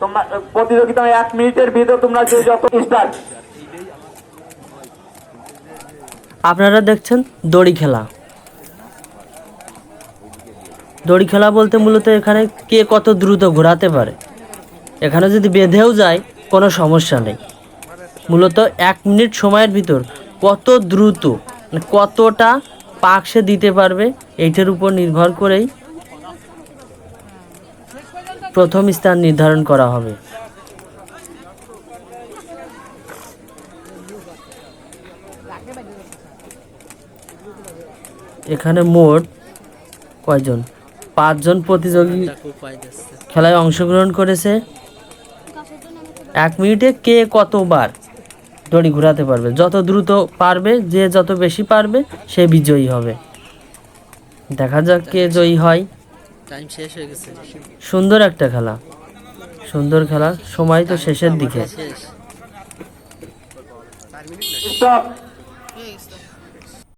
তোমরা প্রতিযোগিতা এক মিনিটের ভিতর তোমরা যে যত স্টার্ট আপনারা দেখছেন দড়ি খেলা। দড়ি খেলা বলতে মূলত এখানে কে কত দ্রুত ঘোরাতে পারে। এখানে যদি বেঁধেও যায় কোনো সমস্যা নেই। মূলত এক মিনিট সময়ের ভিতর কত দ্রুত মানে কতটা পাক সে দিতে পারবে এইটার উপর নির্ভর করেই প্রথম স্থান নির্ধারণ করা হবে। এখানে মোট কয়জন? পাঁচজন প্রতিযোগী খেলায় অংশগ্রহণ করেছে। এক মিনিটে কে কতবার দড়ি ঘোরাতে পারবে? যত দ্রুত পারবে, যে যত বেশি পারবে, সে বিজয়ী হবে। দেখা যাক কে জয়ী হয়। টাইম শেষ হয়ে গেছে। সুন্দর একটা খেলা। সুন্দর খেলা। সময় তো শেষের দিকে।